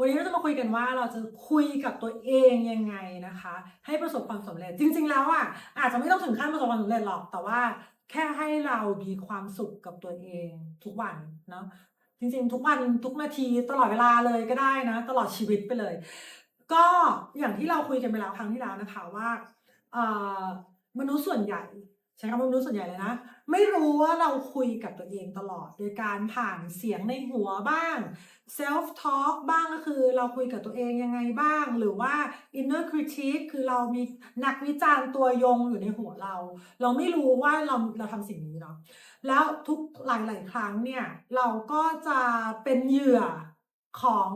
วันนี้เราจะมาคุยกันว่าเราจะคุยกับตัวเองยังไงนะคะ ให้ประสบความสำเร็จจริง ๆ แล้วอะอาจจะไม่ต้องถึงขั้นประสบความสำเร็จหรอก แต่ว่าแค่ให้เรามีความสุขกับตัวเองทุกวันเนาะจริงๆ ทุกวันทุกนาทีตลอดเวลาเลยก็ได้นะ ตลอดชีวิตไปเลย ก็อย่างที่เราคุยกันไปแล้วครั้งที่แล้วนะคะว่ามนุษย์ส่วนใหญ่ ใช้คำว่ามนุษย์ส่วนใหญ่เลยนะ ไม่รู้ว่าเราคุยกับตัวเองตลอด โดยการผ่านเสียงในหัวบ้าง self talk บ้างก็คือเราคุยกับตัวเองยังไงบ้าง หรือว่า inner critique คือเรามีนักวิจารณ์ตัวยงอยู่ในหัวเรา เราไม่รู้ว่าเราเราทำสิ่งนี้เนาะแล้วทุกหลาย ๆ ครั้งเนี่ยเราก็จะเป็นเหยื่อของ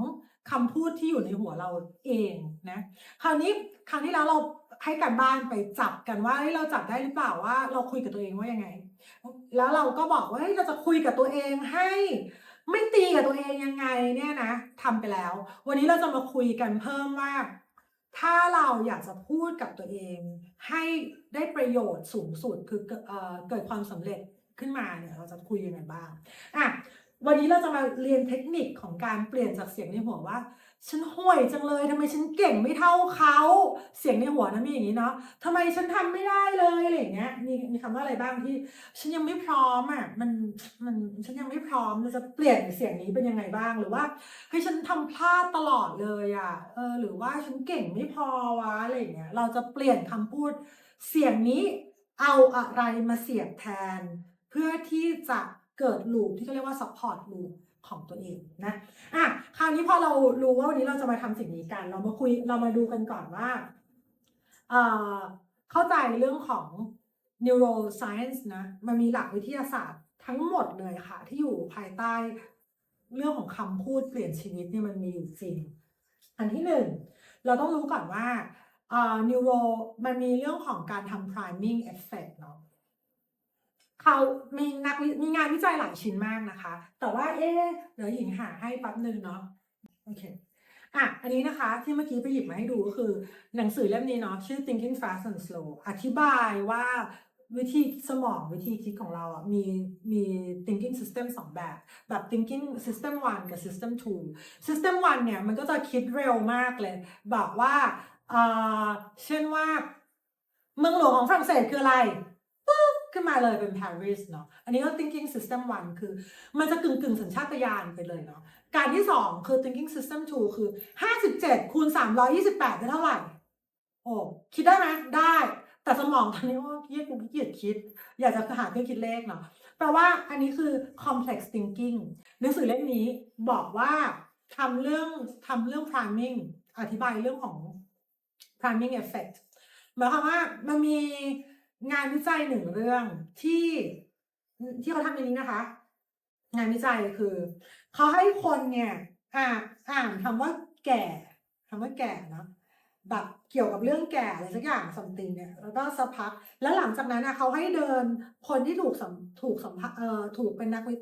คำพูดที่อยู่ในหัวเราเองนะคราวนี้ครั้งที่แล้วเรา ให้การบ้านไปจับกันว่าเฮ้ยเราจับได้หรือเปล่าว่า เราคุยกับตัวเองว่ายังไง แล้วเราก็บอกว่าเฮ้ยเราจะคุยกับตัวเองให้ ไม่ตีกับตัวเองยังไงเนี่ยนะทำไปแล้ว วันนี้เราจะมาคุยกันเพิ่มว่า ถ้าเราอยากจะพูดกับตัวเอง ให้ได้ประโยชน์สูงสุดคือเกิดเอ่อเกิดความสำเร็จขึ้นมาเนี่ยเราจะคุยยังไงบ้างอะวันนี้เราจะมาเรียนเทคนิคของการเปลี่ยนจากเสียงในหัวว่า ฉันห่วยจังเลยทำไมฉันเก่งไม่เท่าเขาเสียงในหัวนะมีอย่างนี้เนาะทำไมฉันทำไม่ได้เลยอะไรอย่างเงี้ยมีมีคำว่าอะไรบ้างที่ ฉันยังไม่พร้อมอะมันมันฉันยังไม่พร้อมเราจะเปลี่ยนเสียงนี้เป็นยังไงบ้างหรือว่าเฮ้ยฉันทำพลาดตลอดเลยอะเออหรือว่าฉันเก่งไม่พอวะอะไรอย่างเงี้ยเราจะเปลี่ยนคำพูดเสียงนี้เอาอะไรมาเสียบแทน เพื่อที่จะเกิดลูปที่เขาเรียกว่า support loop ของตัวเองนะอะคราวนี้พอเรารู้ว่าวันนี้เราจะมาทำสิ่งนี้กัน เรามาคุยเรามาดูกันก่อนว่าเอ่อเข้าใจเรื่องของ neuroscience นะ มันมีหลักวิทยาศาสตร์ทั้งหมดเลยค่ะ ที่อยู่ภายใต้เรื่องของคำพูดเปลี่ยนชีวิตเนี่ยมันมีอยู่จริง อันที่หนึ่งเราต้องรู้ก่อนว่าเอ่อ neuro มันมีเรื่องของการทำ priming effect เนาะ เขามีนักวิมีงานวิจัยหลายชิ้นมากนะคะ แต่ว่าเอ๊เดี๋ยวหญิงหาให้แป๊บนึงเนาะโอเคอะอันนี้นะคะที่เมื่อกี้ไปหยิบมาให้ดูก็คือ หนังสือเล่มนี้เนาะชื่อ Thinking Fast and Slow อธิบายว่าวิธีสมองวิธีคิดของเราอะมีมี thinking system สองแบบ แบบ thinking system 1 กับ system 2 system 1 เนี่ยมันก็จะคิดเร็วมากเลยแบบว่าเอ่อเช่นว่า เมืองหลวงของฝรั่งเศสคืออะไร ขึ้นมาเลยเป็น Paris เนาะ อันนี้ก็ thinking system 1 คือ มันจะกึ่งกึ่งสัญชาตญาณไปเลยเนาะ การที่ 2 คือ thinking system 2 คือ 57คูณ328ได้เท่าไหร่ โอ้ คิดได้ไหมได้ แต่สมองตอนนี้ว่าเกียกูขี้เกียจคิด อยากจะหาเครื่องคิดเลขเนาะ แปลว่าอันนี้คือ complex thinking หนังสือเล่มนี้บอกว่าทำเรื่องทำเรื่อง priming อธิบายเรื่องของ priming effect หมายความว่ามันมี งานวิจัยหนึ่งเรื่องที่ที่เขาทำในนี้นะคะ งานวิจัยคือเขาให้คนเนี่ย อ่านอ่านคำว่าแก่คำว่าแก่เนอะแบบเกี่ยวกับเรื่องแก่อะไรสักอย่างสัมติงเนี่ยแล้วก็สักพัก แล้วหลังจากนั้นนะเขาให้เดินคนที่ถูกสัมถูกสัมภาเอ่อถูกเป็นนักวิ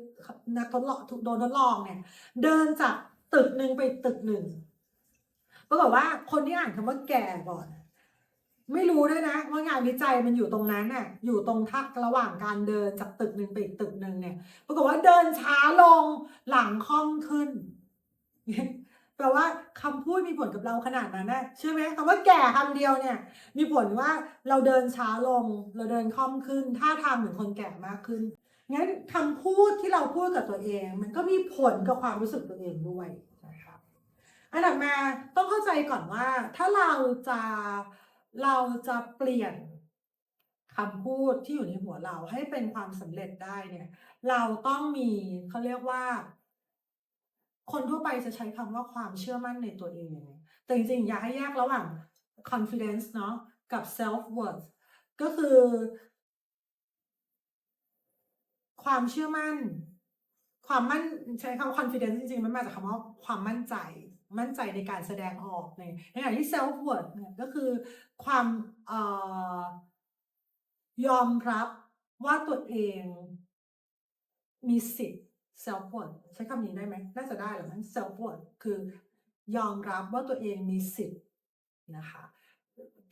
นักทดลองถูกโดนทดลองเนี่ย เดินจากตึกหนึ่งไปตึกหนึ่งปรากฏว่าคนที่อ่านคำว่าแก่ก่อน ไม่รู้ด้วยนะว่างานวิจัยมันอยู่ตรงนั้นน่ะอยู่ตรงทักระหว่างการเดินจากตึกหนึ่งไปอีกตึกหนึ่งเนี่ยปรากฏว่าเดินช้าลงหลังคล่อมขึ้นแปลว่าคำพูดมีผลกับเราขนาดนั้นนะใช่ไหมคำว่าแก่คำเดียวเนี่ย มีผลว่าเราเดินช้าลง เราเดินคล่อมขึ้นท่าทางเหมือนคนแก่มากขึ้นงั้นคำพูดที่เราพูดกับตัวเอง มันก็มีผลกับความรู้สึกตัวเองด้วยนะครับอันดับมาต้องเข้าใจก่อนว่า ถ้าเราจะ เราจะเปลี่ยนคำพูดที่อยู่ในหัวเราให้เป็นความสำเร็จได้เนี่ย เราต้องมีเขาเรียกว่า คนทั่วไปจะใช้คำว่าความเชื่อมั่นในตัวเอง แต่จริงๆ อยากให้แยกระหว่าง confidence เนาะกับ self worth ก็คือ ความเชื่อมั่น ความมั่นใช้คำว่า confidence จริงๆ มันมาจากคำว่าความมั่นใจ มั่นใจในการแสดงออกในในขณะที่ self worth เนี่ยก็คือความอยอมรับว่าตัวเองมีสิทธิ์ self worth ใช้คำนี้ได้ไหมน่าจะได้หรือมั้ง self worth คือยอมรับว่าตัวเองมีสิทธิ์นะคะ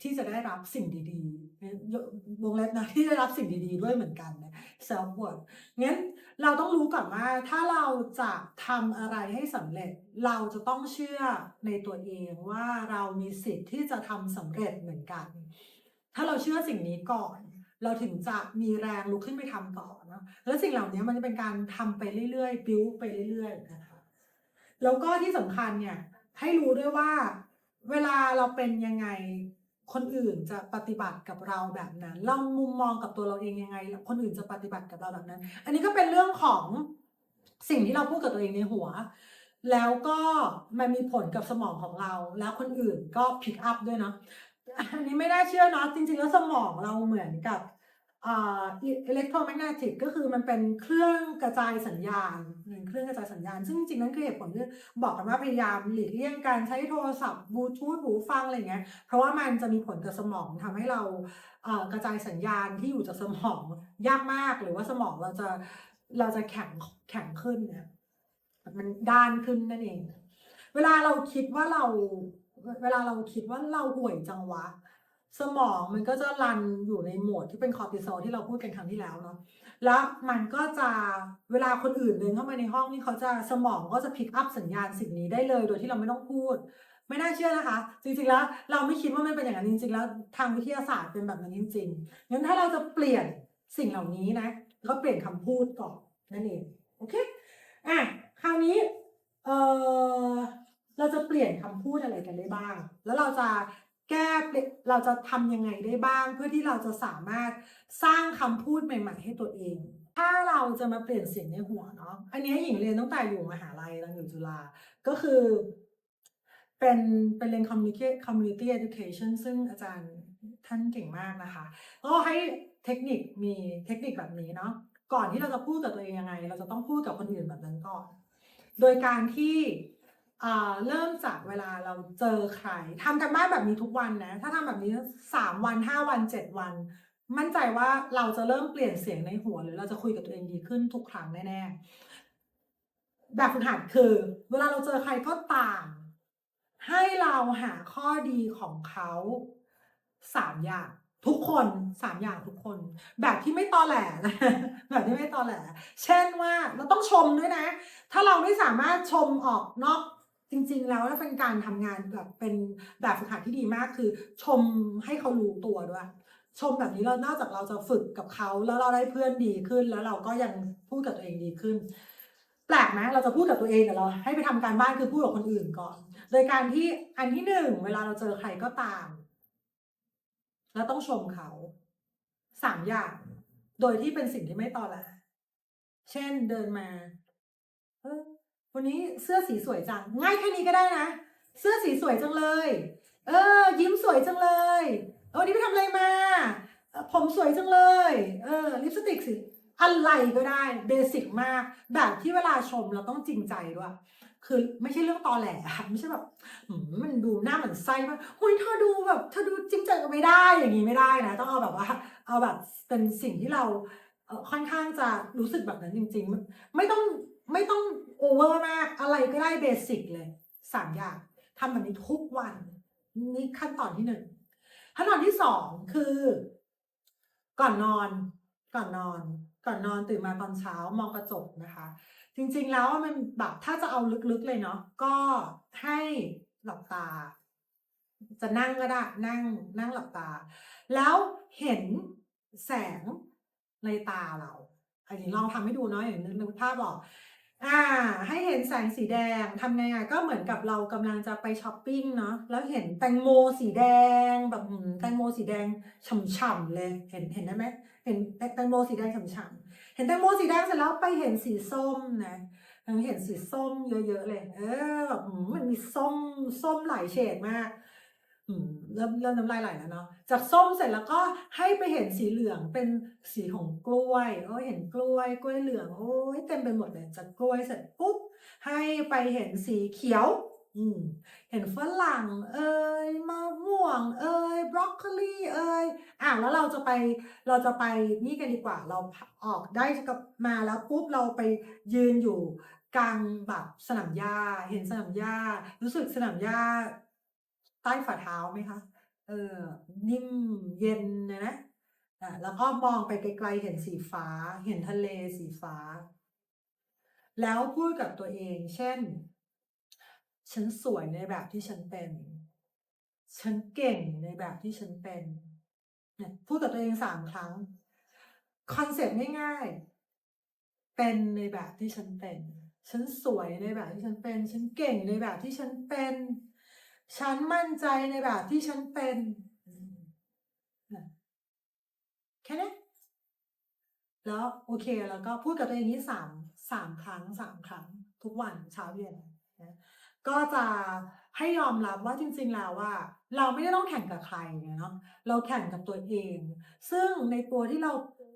ที่จะได้รับสิ่งดีๆวงเล็บนะที่ได้รับสิ่งดีๆ ด้วยเหมือนกันนะ self worth งั้นเราต้องรู้ก่อนว่า ถ้าเราจะทำอะไรให้สำเร็จ เราจะต้องเชื่อในตัวเองว่าเรามีสิทธิ์ที่จะทำสำเร็จเหมือนกัน ถ้าเราเชื่อสิ่งนี้ก่อน เราถึงจะมีแรงลุกขึ้นไปทำต่อเนะแล้วสิ่งเหล่านี้มันจะเป็นการทำไปเรื่อยๆ build ไปเรื่อยๆนะคะแล้วก็ที่สำคัญเนี่ยให้รู้ด้วยว่า เวลาเราเป็นยังไงคนอื่นจะปฏิบัติกับเราแบบนั้น เรามุมมองกับตัวเราเองยังไง คนอื่นจะปฏิบัติกับเราแบบนั้น อันนี้ก็เป็นเรื่องของสิ่งที่เราพูดกับตัวเองในหัว แล้วก็มันมีผลกับสมองของเรา แล้วคนอื่นก็พิกอัพด้วยเนาะอันนี้ไม่ได้เชื่อเนาะจริงๆแล้วสมองเราเหมือนกับ อ่าอิเล็กโทรแมกเนติกก็คือมันเป็นเครื่องกระจายสัญญาณเป็นเครื่องกระจายสัญญาณ ซึ่งจริงๆนั่นคือเหตุผลที่บอกกันว่าพยายามหลีกเลี่ยงการใช้โทรศัพท์บลูทูธหูฟังอะไรอย่างเงี้ยเพราะว่ามันจะมีผลกับสมองทำให้เราเอ่อกระจายสัญญาณที่อยู่จากสมองยากมาก หรือว่าสมองเราจะเราจะแข็งแข็งขึ้นเนี่ยมันด้านขึ้นนั่นเอง เวลาเราคิดว่าเรา เวลาเราคิดว่าเราห่วยจังวะ สมองมันก็จะรันอยู่ในโหมดที่เป็นคอร์ติซอลที่เราพูดกันครั้งที่แล้วเนาะแล้วมันก็จะเวลาคนอื่นเดินเข้ามาในห้องนี่เขาจะสมองก็จะพิกอัพสัญญาณสิ่งนี้ได้เลยโดยที่เราไม่ต้องพูด ไม่น่าเชื่อนะคะ จริงๆแล้วเราไม่คิดว่ามันเป็นอย่างนั้นจริง ๆ แล้วทางวิทยาศาสตร์เป็นแบบนั้นจริงๆงั้นถ้าเราจะเปลี่ยนสิ่งเหล่านี้นะก็เปลี่ยนคำพูดก่อนนั่นเองโอเคอะคราวนี้เออเราจะเปลี่ยนคำพูดอะไรกันได้บ้าง แล้วเราจะ แก้เปลี่ยนเราจะทำยังไงได้บ้าง เพื่อที่เราจะสามารถสร้างคำพูดใหม่ ๆ ให้ตัวเอง ถ้าเราจะมาเปลี่ยนเสียงในหัวเนาะอันนี้หญิงเรียนตั้งแต่อยู่มหาลัยตอนอยู่จุฬาก็คือ เป็นเป็นเรียน community community education ซึ่งอาจารย์ท่านเก่งมากนะคะ ก็ให้เทคนิคมีเทคนิคแบบนี้เนาะก่อนที่เราจะพูดกับตัวเองยังไง เราจะต้องพูดกับคนอื่นแบบนั้นก่อน โดยการที่ เริ่มจากเวลาเราเจอใครทำกันบ้านแบบนี้ทุกวันนะ ถ้าทำแบบนี้สามวันห้าวันเจ็ดวัน มั่นใจว่าเราจะเริ่มเปลี่ยนเสียงในหัว หรือเราจะคุยกับตัวเองดีขึ้นทุกครั้งแน่ๆแบบฝึกหัดคือ เวลาเราเจอใครก็ต่ามให้เราหาข้อดีของเขาสามอย่างทุกคนสามอย่างทุกคน แบบที่ไม่ตอแหลนะแบบที่ไม่ตอแหล เช่นว่าเราต้องชมด้วยนะ ถ้าเราไม่สามารถชมออกนอก จริงๆ แล้วเป็นการทำงานแบบเป็นแบบฝึกหัดที่ดีมากคือ ชมให้เขารู้ตัวด้วยชมแบบนี้เรานอกจากเราจะฝึกกับเขาแล้วเราได้เพื่อนดีขึ้น แล้วเราก็ยังพูดกับตัวเองดีขึ้น แปลกไหมเราจะพูดกับตัวเองแต่เรา ให้ไปทำการบ้านคือพูดกับคนอื่นก่อน โดยการที่อันที่หนึ่งเวลาเราเจอใครก็ตามเราต้องชมเขาสามอย่าง โดยที่เป็นสิ่งที่ไม่ตอแหลเช่นเดินมา เออ วันนี้เสื้อสีสวยจัง ง่ายแค่นี้ก็ได้นะ เสื้อสีสวยจังเลย เออ ยิ้มสวยจังเลยเออวันนี้ไปทำอะไรมาผมสวยจังเลย เออ ลิปสติกสิอะไรก็ได้ เบสิกมาก แบบที่เวลาชมเราต้องจริงใจด้วย คือไม่ใช่เรื่องตอแหลไม่ใช่แบบมันดูหน้าเหมือนไส้มาหุยเธอดูแบบเธอดูจริงใจก็ไม่ได้อย่างนี้ไม่ได้นะ ต้องเอาแบบว่า เอาแบบเป็นสิ่งที่เราค่อนข้างจะรู้สึกแบบนั้นจริง ๆ ไม่ต้องไม่ต้อง โอเวอร์มากอะไรก็ได้เบสิกเลยสามอย่างทำแบบนี้ทุกวัน นี่ขั้นตอนที่หนึ่งขั้นตอนที่สองคือ ก่อนนอน ก่อนนอน ก่อนนอนตื่นมาตอนเช้ามองกระจกนะคะ จริงๆแล้วมันแบบถ้าจะเอาลึกๆเลยเนาะก็ให้หลับตา จะนั่งก็ได้ นั่ง นั่งหลับตา แล้วเห็นแสงในตาเราอันนี้ลองทำให้ดูเนาะอย่างนึกนึกภาพบอก อ่าให้เห็นแสงสีแดงทำไงอะก็เหมือนกับเรากำลังจะไปช้อปปิ้งเนาะแล้วเห็นแตงโมสีแดงแบบแตงโมสีแดงฉ่ำๆเลยเห็นเห็นได้ไหมเห็นแตงโมสีแดงฉ่ำๆเห็นแตงโมสีแดงเสร็จแล้วไปเห็นสีส้มนะยังเห็นสีส้มเยอะๆเลย เออแบบมันมีส้มส้มหลายเฉดมาก อืมเริ่มเริ่มน้ำลายไหลแล้วเนาะจากส้มเสร็จแล้วก็ให้ไปเห็นสีเหลืองเป็นสีของกล้วยโอ้ยเห็นกล้วยกล้วยเหลืองโอ้ยเต็มไปหมดเลยจากกล้วยเสร็จปุ๊บให้ไปเห็นสีเขียว อืมเห็นฝรั่งเอ้ยมะม่วง เอ้ยบรอกโคลีเอ้ยอะแล้วเราจะไปเราจะไปนี่กันดีกว่า เราออกได้กับมาแล้วปุ๊บเราไปยืนอยู่กลางแบบสนามหญ้าเห็นสนามหญ้ารู้สึกสนามหญ้า ใต้ฝ่าเท้าไหมคะ เออ นิ่มเย็นนะนะอะแล้วก็มองไปไกลๆเห็นสีฟ้า เห็นทะเลสีฟ้า แล้วพูดกับตัวเอง เช่น ฉันสวยในแบบที่ฉันเป็น ฉันเก่งในแบบที่ฉันเป็นเนี่ยพูดกับตัวเองสามครั้ง คอนเซ็ปต์ง่ายๆ เป็นในแบบที่ฉันเป็น ฉันสวยในแบบที่ฉันเป็น ฉันเก่งในแบบที่ฉันเป็น ฉันมั่นใจในแบบที่ฉันเป็นแค่นี้แล้วโอเคแล้วก็พูดกับตัวเองนี้สามสามครั้งสามครั้ง ทุกวันเช้าเย็นนะก็จะให้ยอมรับว่าจริง ๆ แล้วว่า เราไม่ได้ต้องแข่งกับใครไงเนาะเราแข่งกับตัวเอง ซึ่งในตัวที่เรา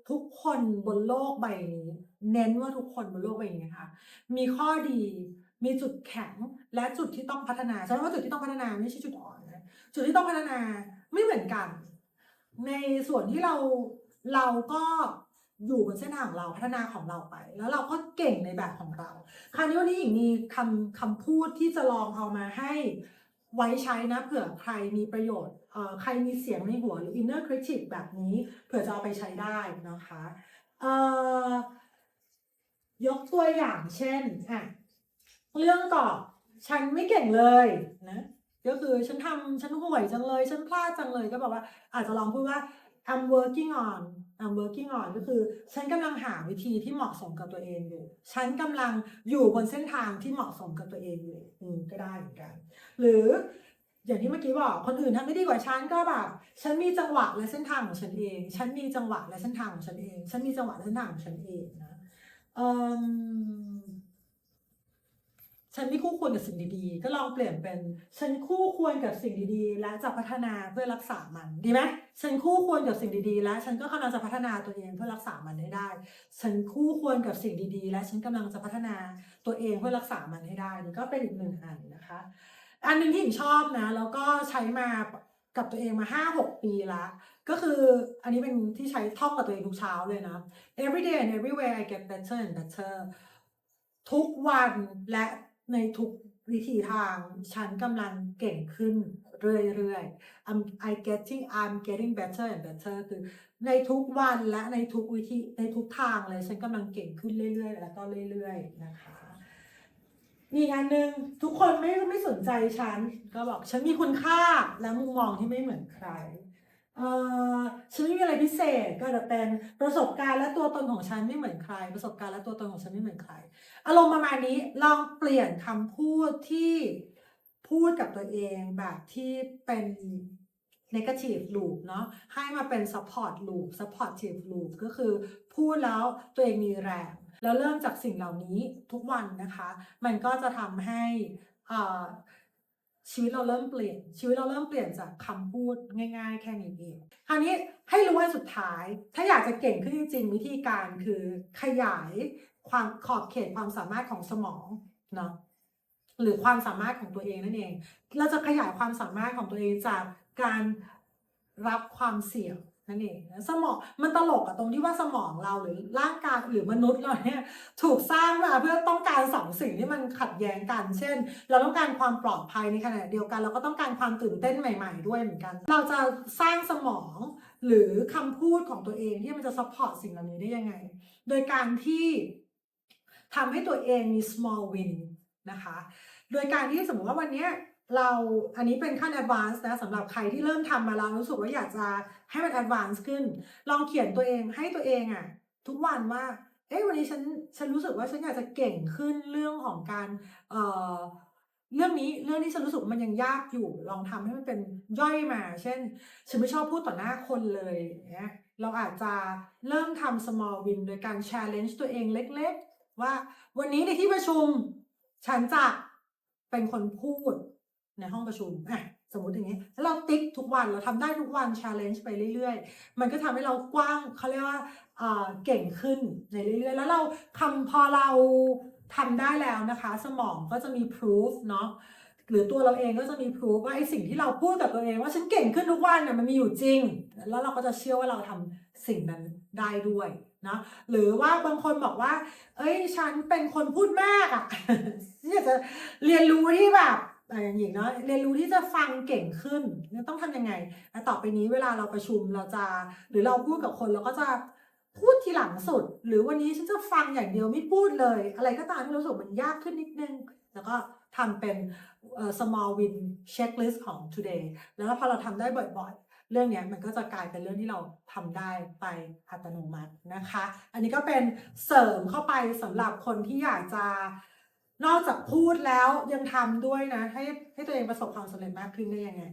ทุกคนบนโลกใบนี้ เน้นว่าทุกคนบนโลกใบนี้นะคะมีข้อดี มีจุดแข็งและจุดที่ต้องพัฒนาใช้คำว่าจุดที่ต้องพัฒนาไม่ใช่จุดอ่อนนะจุดที่ต้องพัฒนาไม่เหมือนกัน ในส่วนที่เราเราก็อยู่บนเส้นทางเราพัฒนาของเราไป แล้วเราก็เก่งในแบบของเรา คราวนี้วันนี้หญิงมีคำคำพูดที่จะลองเอามาให้ไว้ใช้นะเผื่อใครมีประโยชน์เอ่อใครมีเสียงในหัวหรือ inner critic แบบนี้เผื่อจะเอาไปใช้ได้นะคะเอ่อยกตัวอย่างเช่นอะ เรื่องก่อนฉันไม่เก่งเลยนะก็คือฉันทำฉันห่วยจังเลย ฉันพลาดจังเลยก็บอกว่า อาจจะลองพูดว่า I'm working on I'm working on ก็คือฉันกำลังหาวิธีที่เหมาะสมกับตัวเองอยู่ ฉันกำลังอยู่บนเส้นทางที่เหมาะสมกับตัวเองอยู่อืมก็ได้เหมือนกัน หรืออย่างที่เมื่อกี้บอกคนอื่นทำได้ดีกว่าฉันก็แบบฉันมีจังหวะและเส้นทางของฉันเอง ฉันมีจังหวะและเส้นทางของฉันเอง ฉันมีจังหวะและเส้นทางของฉันเองนะอิ่ม ฉันไม่คู่ควรกับสิ่งดีๆ ก็ลองเปลี่ยนเป็น ฉันคู่ควรกับสิ่งดีๆ และจะพัฒนาเพื่อรักษามันดีไหมฉันคู่ควรกับสิ่งดีๆ และฉันก็กำลังจะพัฒนาตัวเองเพื่อรักษามันให้ได้ ฉันคู่ควรกับสิ่งดีๆ และฉันกำลังจะพัฒนาตัวเองเพื่อรักษามันให้ได้นี่ก็เป็นอีกหนึ่งอันนะคะ อันหนึ่งที่หญิงชอบนะแล้วก็ใช้มากับตัวเองมาห้าหกปีละ ก็คืออันนี้เป็นที่ใช้ท่องกับตัวเองทุกเช้าเลยนะ every day and everywhere I get better and better ทุกวันและ ในทุกวิธีทาง ฉันกำลังเก่งขึ้นเรื่อยๆ I'm I getting I'm getting better and better คือในทุกวันและในทุกวิธีในทุกทางเลย ฉันกำลังเก่งขึ้นเรื่อยๆ แล้วก็เรื่อยๆ นะคะมีอันหนึ่งทุกคนไม่ไม่สนใจฉัน ก็บอกฉันมีคุณค่าและมุมมองที่ไม่เหมือนใคร เออฉันไม่มีอะไรพิเศษก็จะเป็นประสบการณ์และตัวตนของฉันไม่เหมือนใคร ประสบการณ์และตัวตนของฉันไม่เหมือนใคร อารมณ์ประมาณนี้ลองเปลี่ยนคำพูดที่พูดกับตัวเองแบบที่เป็น negative loop เนาะให้มาเป็น support loop supportive loop ก็คือพูดแล้วตัวเองมีแรง แล้วเริ่มจากสิ่งเหล่านี้ทุกวันนะคะ มันก็จะทำให้อ่า ชีวิตเราเริ่มเปลี่ยน ชีวิตเราเริ่มเปลี่ยนจากคำพูดง่าย ๆ แค่นี้เองคราวนี้ให้รู้ว่าสุดท้าย ถ้าอยากจะเก่งขึ้นจริงวิธีการคือขยายความขอบเขตความสามารถของสมองเนาะหรือความสามารถของตัวเองนั่นเอง เราจะขยายความสามารถของตัวเองจากการรับความเสี่ยง นั่นเองนะสมองมันตลกอะตรงที่ว่าสมองเราหรือร่างกายหรือมนุษย์เราเนี่ยถูกสร้างมาเพื่อต้องการสองสิ่งที่มันขัดแย้งกัน เช่น เราต้องการความปลอดภัยในขณะเดียวกัน เราก็ต้องการความตื่นเต้นใหม่ ๆ ด้วยเหมือนกัน เราจะสร้างสมองหรือคำพูดของตัวเองที่มันจะซัพพอร์ตสิ่งเหล่านี้ได้ยังไง โดยการที่ทำให้ตัวเองมี small win นะคะ โดยการที่สมมติว่าวันนี้ เราอันนี้เป็นขั้น advance นะสำหรับใครที่เริ่มทำมาแล้วรู้สึกว่าอยากจะให้มัน advance ขึ้น ลองเขียนตัวเองให้ตัวเองอะทุกวันว่า เอ้ยวันนี้ฉันฉันรู้สึกว่าฉันอยากจะเก่งขึ้นเรื่องของการเอ่อเรื่องนี้เรื่องที่ฉันรู้สึกมันยังยากอยู่ ลองทำให้มันเป็นย่อยมา เช่น ฉันไม่ชอบพูดต่อหน้าคนเลยเงี้ยเราอาจจะเริ่มทำ small win โดยการ challenge ตัวเองเล็ก ๆ ว่าวันนี้ในที่ประชุม ฉันจะเป็นคนพูด ในห้องประชุมอะสมมติอย่างนี้แล้วเราติ๊กทุกวันเราทำได้ทุกวัน challenge ไปเรื่อยๆ มันก็ทำให้เรากว้างเขาเรียกว่าเอ่อเก่งขึ้นในเรื่อยๆ แล้วเราทำพอเราทำได้แล้วนะคะ สมองก็จะมี proof เนาะหรือตัวเราเองก็จะมี proof ว่าไอ้สิ่งที่เราพูดกับตัวเองว่าฉันเก่งขึ้นทุกวันเนี่ยมันมีอยู่จริง แล้วเราก็จะเชื่อว่าเราทำสิ่งนั้นได้ด้วยนะหรือว่าบางคนบอกว่า เอ้ยฉันเป็นคนพูดมากอะ่ะอยากจะเรียนรู้ที่แบบ อย่างหญิงเนาะเรียนรู้ที่จะฟังเก่งขึ้นต้องทำยังไงและต่อไปนี้เวลาเราประชุมเราจะ หรือเราพูดกับคนเราก็จะพูดทีหลังสุด หรือวันนี้ฉันจะฟังอย่างเดียวไม่พูดเลย อะไรก็ตามที่เรารู้สึกมันยากขึ้นนิดนึง แล้วก็ทำเป็น small win checklist ของ today แล้วพอเราทำได้บ่อยๆ เรื่องเนี้ยมันก็จะกลายเป็นเรื่องที่เราทำได้ไปอัตโนมัตินะคะ อันนี้ก็เป็นเสริมเข้าไปสำหรับคนที่อยากจะ นอกจากพูดแล้วยังทำด้วยนะ ให้ให้ตัวเองประสบความสำเร็จมากขึ้นได้ยังไง